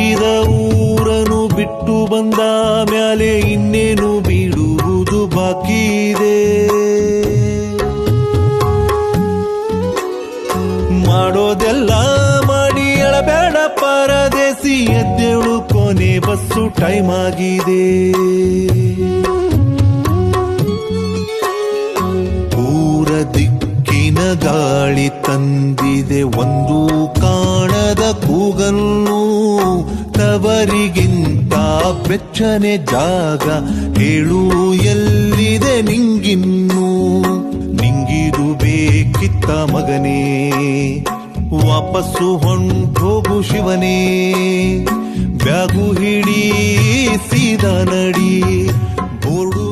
ಹುಟ್ಟಿದ ಊರನು ಬಿಟ್ಟು ಬಂದ ಮ್ಯಾಲೆ ಇನ್ನೇನು ಬಿಡುವುದು ಬಾಕಿ ಇದೆ. ಮಾಡೋದೆಲ್ಲ ಮಾಡಿ ಎಳಬೇಡ ಪರದೇಸಿ ಎದ್ದೇಳು, ಕೊನೆ ಬಸ್ಸು ಟೈಮ್ ಆಗಿದೆ. ಊರ ದಿಕ್ಕಿನ ಗಾಳಿ ತಂದಿದೆ, ಒಂದು ಕೂಗನ್ನು ತವರಿಗಿಂತ ಬೆಚ್ಚನೆ ಜಾಗ ಹೇಳು ಎಲ್ಲಿದೆ ನಿಂಗಿನ್ನು. ನಿಂಗಿದು ಬೇಕಿತ್ತ ಮಗನೇ, ವಾಪಸ್ಸು ಹೊಂಟೋಗು ಶಿವನೇ. ಬ್ಯಾಗು ಹಿಡಿ ಸೀದಾ ನಡಿ, ಬೋರ್ಡು